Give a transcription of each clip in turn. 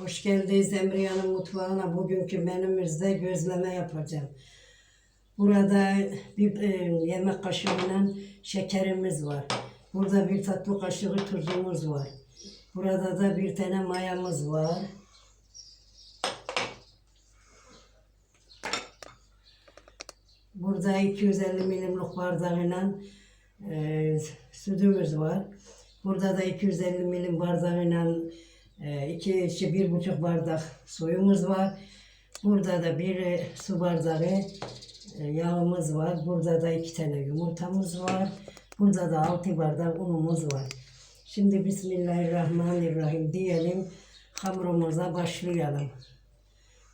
Hoş geldiniz Emriyan'ın mutfağına. Bugünkü menümüzde gözleme yapacağım. Burada bir e, yemek kaşığıyla şekerimiz var. Burada bir tatlı kaşığı tuzumuz var. Burada da bir tane mayamız var. Burada 250 milimlik bardağıyla e, sütümüz var. Burada da 250 milim bardağıyla iki, iki, bir buçuk bardak suyumuz var. Burada da bir e, su bardağı e, yağımız var. Burada da iki tane yumurtamız var. Burada da altı bardak unumuz var. Şimdi Bismillahirrahmanirrahim diyelim. Hamurumuza başlayalım.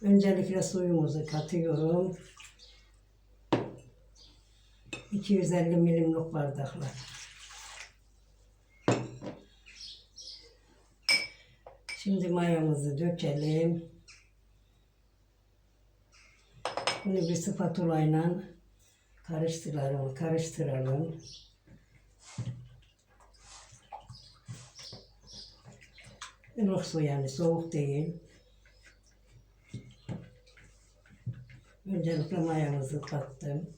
Öncelikle suyumuzu katıyorum. 250 milimlik bardaklar. Şimdi mayamızı dökelim. Bunu bir spatula ile karıştıralım, karıştıralım. Ilık su yani soğuk değil. Öncelikle mayamızı kattım.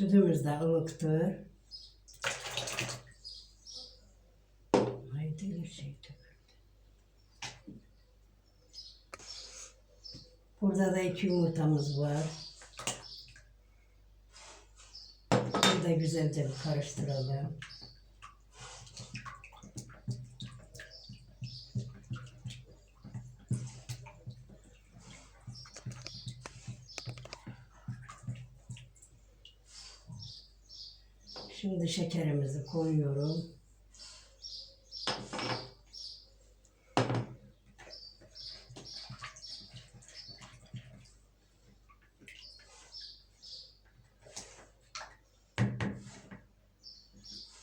Sütümüz de ılıktır. Haydi bir şey döküldü. Burada da iki yumurtamız var. Bunu da güzelce karıştıralım. Şimdi şekerimizi koyuyorum.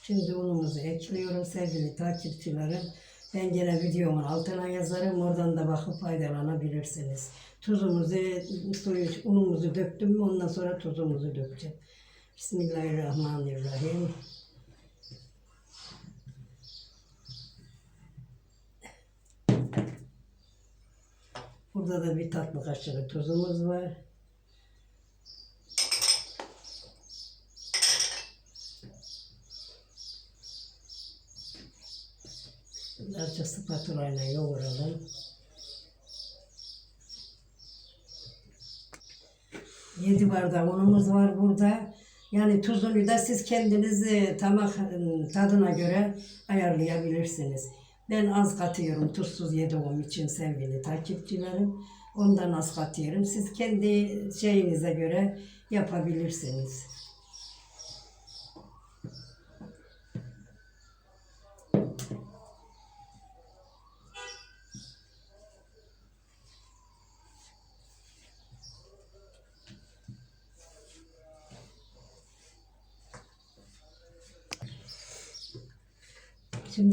Şimdi unumuzu ekliyorum sevgili takipçilerim. Ben gene videomun altına yazarım. Oradan da bakıp faydalanabilirsiniz. Tuzumuzu, unumuzu döktüm. Ondan sonra tuzumuzu dökeceğim. Bismillahirrahmanirrahim. Burada da bir tatlı kaşığı tuzumuz var. Birazcık spatula ile yoğuralım. Yedi bardak unumuz var burada. Yani tuzunu da siz kendiniz e, tamak e, tadına göre ayarlayabilirsiniz. Ben az katıyorum tuzsuz yediğim için sevgili takipçilerim. Ondan az katıyorum. Siz kendi şeyinize göre yapabilirsiniz.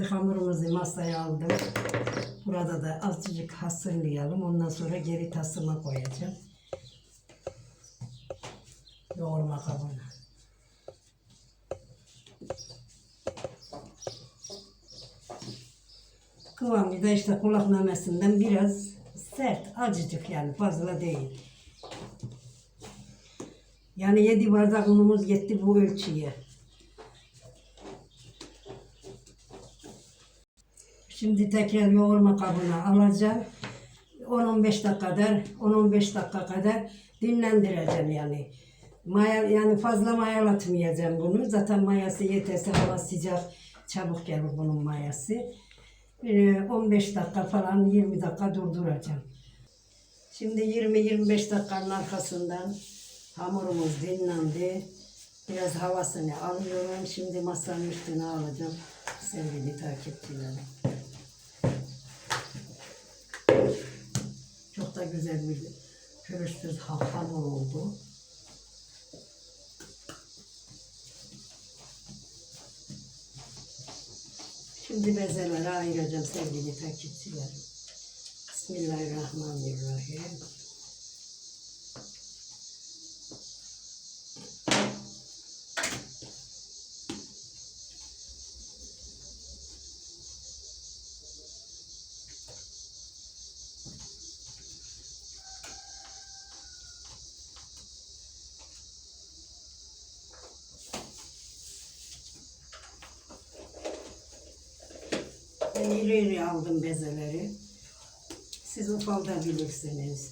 Şimdi hamurumuzu masaya aldım. Burada da azıcık hasırlayalım. Ondan sonra geri tasıma koyacağım. Yoğurma kabına. Kıvamı da işte kulak memesinden biraz sert, acıcık yani fazla değil. Yani yedi bardak unumuz yetti bu ölçüye. Şimdi tekrar yoğurma kabına alacağım. 10-15 dakika kadar, 10-15 dakika kadar dinlendireceğim yani. Maya, yani fazla mayalatmayacağım bunu. Zaten mayası yeterse hava sıcak, çabuk gelir bunun mayası. Ee, 15 dakika falan 20 dakika durduracağım. Şimdi 20-25 dakikanın arkasından hamurumuz dinlendi. Biraz havasını alıyorum. Şimdi masanın üstüne alacağım sevgili takipçilerim. Çok da güzel bir pürüzsüz ha- hamur oldu. Şimdi bezelere ayıracağım sevgili takipçilerim. Bismillahirrahmanirrahim. Ben iri iri aldım bezeleri. Siz ufaldabilirsiniz.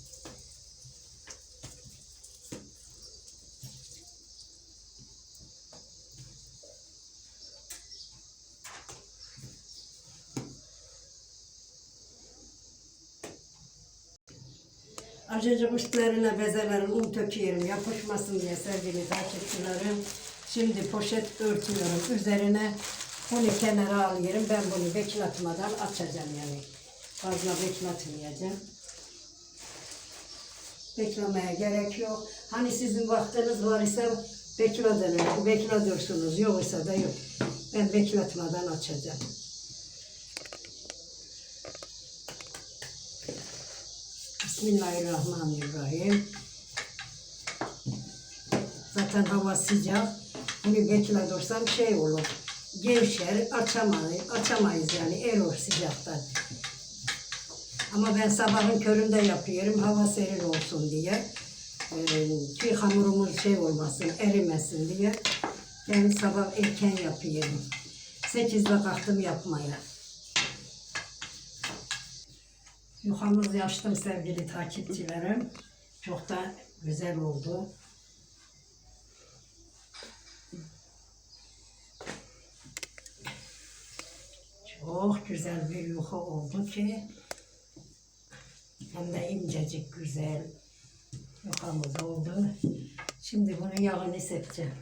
Acıcık üstlerine bezelerin un töküyorum yapışmasın diye sevgili takipçilerim. Şimdi poşet örtüyorum. Üzerine bunu kenara alıyorum. Ben bunu bekletmeden açacağım yani. Fazla bekletmeyeceğim. Beklemeye gerek yok. Hani sizin vaktiniz var ise bekledin, beklediyorsunuz. Yok ise de yok. Ben bekletmeden açacağım. Bismillahirrahmanirrahim. Zaten hava sıcak. Bunu bekledirsem şey olur. Gevşer, açamayız, açamayız yani eror sıcaktan. Ama ben sabahın köründe yapıyorum hava serin olsun diye. Ee, ki hamurumuz şey olmasın, erimesin diye. Ben sabah erken yapıyorum. Sekizde kalktım yapmaya. Yuhamızı açtım sevgili takipçilerim. Çok da güzel oldu. Çok güzel bir yuha oldu ki hem de incecik güzel yuhamız oldu. Şimdi bunu yağını sepeceğim.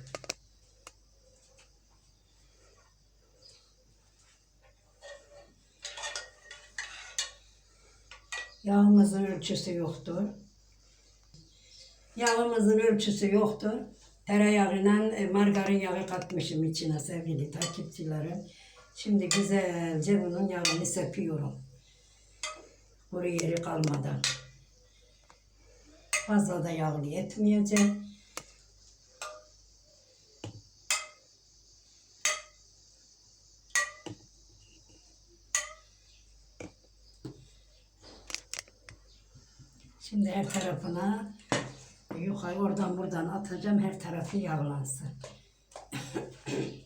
Yağımızın ölçüsü yoktur. Yağımızın ölçüsü yoktur. Tereyağıyla e, margarin yağı katmışım içine sevgili takipçilerim. Şimdi güzelce bunun yağını sepiyorum. Kuru yeri kalmadan. Fazla da yağlı etmeyeceğim. Şimdi her tarafına yukarı oradan buradan atacağım her tarafı yağlansın.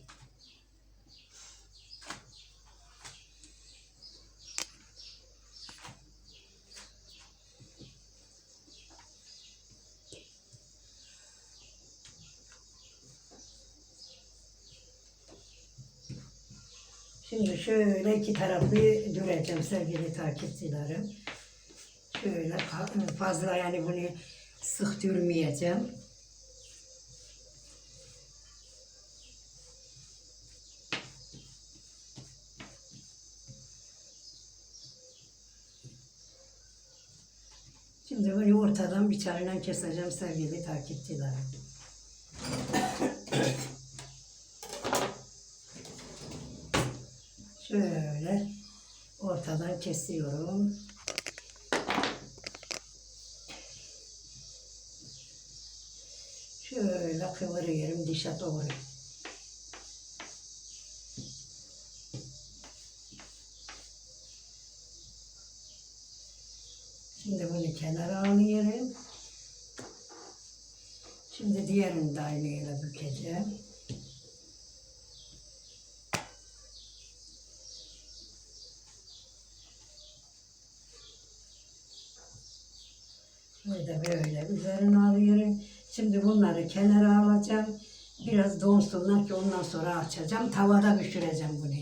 Şimdi şöyle iki tarafı düreceğim sevgili takipçilerim. Şöyle fazla yani bunu sık dürmeyeceğim. Şimdi bunu ortadan bıçağıyla keseceğim sevgili takipçilerim. Şöyle ortadan kesiyorum. Şöyle kıvırıyorum dişe doğru. Şimdi bunu kenara alıyorum. Şimdi diğerini de aynı yere bükeceğim. Burada böyle üzerine alıyorum. Şimdi bunları kenara alacağım. Biraz donsunlar ki ondan sonra açacağım. Tavada pişireceğim bunu.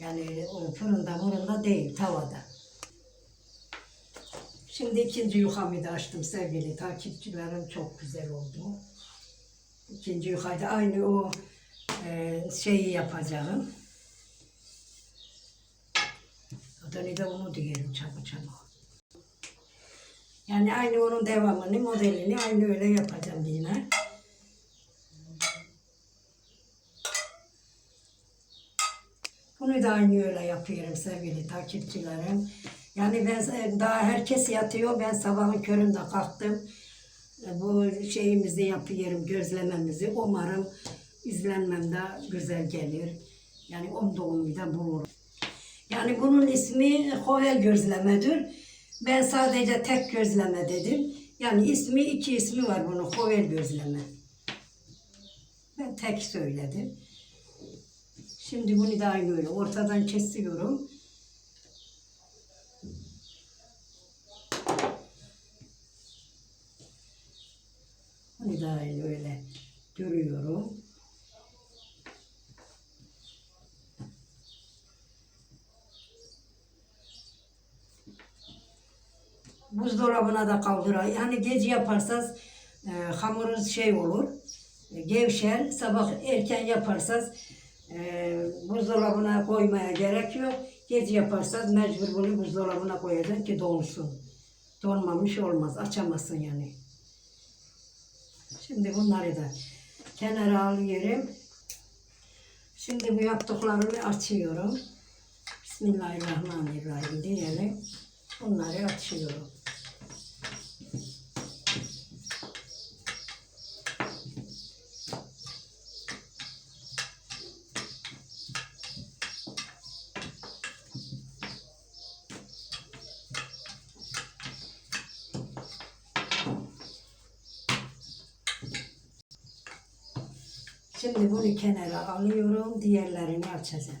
Yani o fırında fırında değil tavada. Şimdi ikinci yufamı da açtım sevgili takipçilerim. Çok güzel oldu. İkinci yufayı aynı o e, şeyi yapacağım. Adını da onu diyelim çabuk çabuk. Yani aynı onun devamını, modelini aynı öyle yapacağım yine. Bunu da aynı öyle yapıyorum sevgili takipçilerim. Yani ben daha herkes yatıyor. Ben sabahın köründe kalktım. E, Bu şeyimizi yapıyorum, gözlememizi. Umarım izlenmem de güzel gelir. Yani on doğumu da bulurum. Yani bunun ismi Hohel gözlemedir. Ben sadece tek gözleme dedim. Yani ismi iki ismi var bunun. Hovel gözleme. Ben tek söyledim. Şimdi bunu da aynı ortadan kesiyorum. Bunu da aynı öyle görüyorum. Buzdolabına da kaldırar. Yani gece yaparsanız e, hamurunuz şey olur, e, gevşer. Sabah erken yaparsanız e, buzdolabına koymaya gerek yok. Gece yaparsanız mecbur bunu buzdolabına koyacaksın ki donsun. Donmamış olmaz, açamazsın yani. Şimdi bunları da kenara alıyorum. Şimdi bu yaptıklarımı açıyorum. Bismillahirrahmanirrahim diyelim. Bunları açıyorum. Şimdi bunu kenara alıyorum. Diğerlerini açacağım.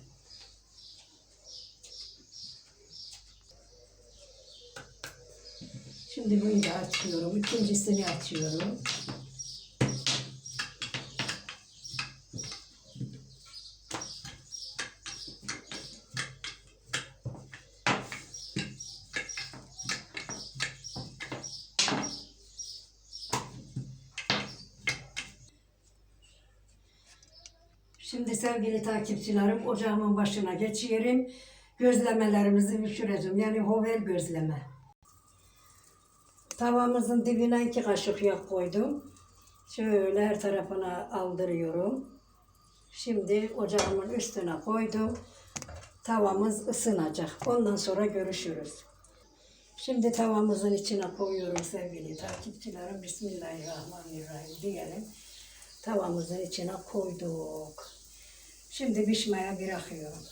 Şimdi bunu da açıyorum. İkincisini açıyorum. Şimdi sevgili takipçilerim ocağımın başına geçiyorum. Gözlemelerimizi pişireceğim. Yani hovel gözleme. Tavamızın dibine iki kaşık yağ koydum. Şöyle her tarafına aldırıyorum. Şimdi ocağımın üstüne koydum. Tavamız ısınacak. Ondan sonra görüşürüz. Şimdi tavamızın içine koyuyorum sevgili takipçilerim. Bismillahirrahmanirrahim diyelim. Tavamızın içine koyduk. Şimdi pişmeye bırakıyorum.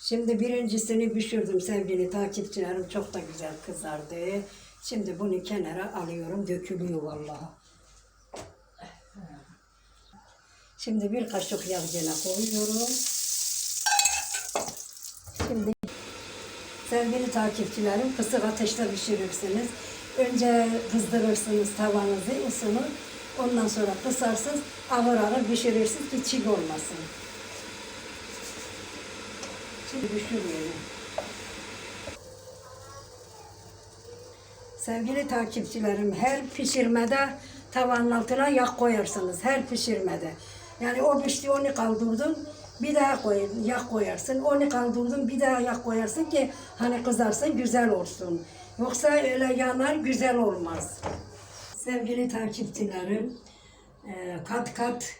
Şimdi birincisini pişirdim sevgili takipçilerim. Çok da güzel kızardı. Şimdi bunu kenara alıyorum. Dökülüyor vallahi. Şimdi bir kaşık yağ gene koyuyorum. Şimdi sevgili takipçilerim kısık ateşte pişirirsiniz. Önce kızdırırsınız tavanızı ısınır. Ondan sonra kısarsınız. Ağır ağır pişirirsiniz ki çiğ olmasın. Şimdi pişiriyorum. Sevgili takipçilerim her pişirmede tavanın altına yağ koyarsınız. Her pişirmede. Yani o pişti onu kaldırdın bir daha koy, yağ koyarsın. Onu kaldırdın bir daha yağ koyarsın ki hani kızarsın güzel olsun. Yoksa öyle yanar güzel olmaz. Sevgili takipçilerim e, kat kat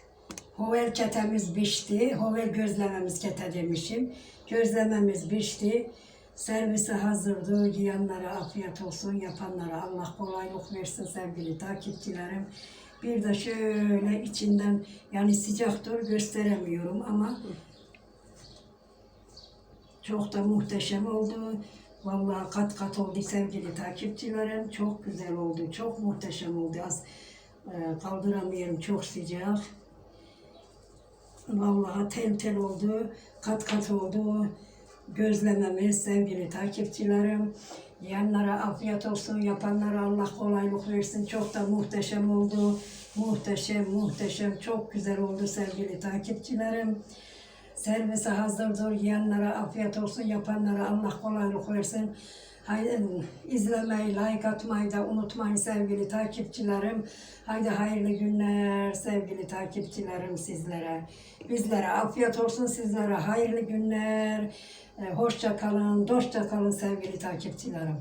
hovel ketemiz pişti. Hovel gözlememiz kete demişim. Gözlememiz pişti. Servise hazırdı. Yiyenlere afiyet olsun. Yapanlara Allah kolaylık versin sevgili takipçilerim. Bir de şöyle içinden yani sıcaktır gösteremiyorum ama çok da muhteşem oldu. Vallahi kat kat oldu sevgili takipçilerim. Çok güzel oldu. Çok muhteşem oldu. Az e, kaldıramıyorum. Çok sıcak. Vallahi tel tel oldu. Kat kat oldu. Gözlememiz sevgili takipçilerim. Yiyenlere afiyet olsun. Yapanlara Allah kolaylık versin. Çok da muhteşem oldu. Muhteşem, muhteşem. Çok güzel oldu sevgili takipçilerim. Servise hazırdır. Yiyenlere afiyet olsun. Yapanlara Allah kolaylık versin. Haydi izlemeyi, like atmayı da unutmayın sevgili takipçilerim. Haydi hayırlı günler sevgili takipçilerim sizlere. Bizlere afiyet olsun sizlere hayırlı günler. Ee, Hoşça kalın, dostça kalın sevgili takipçilerim.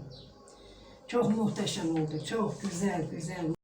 Çok muhteşem oldu. Çok güzel, güzel.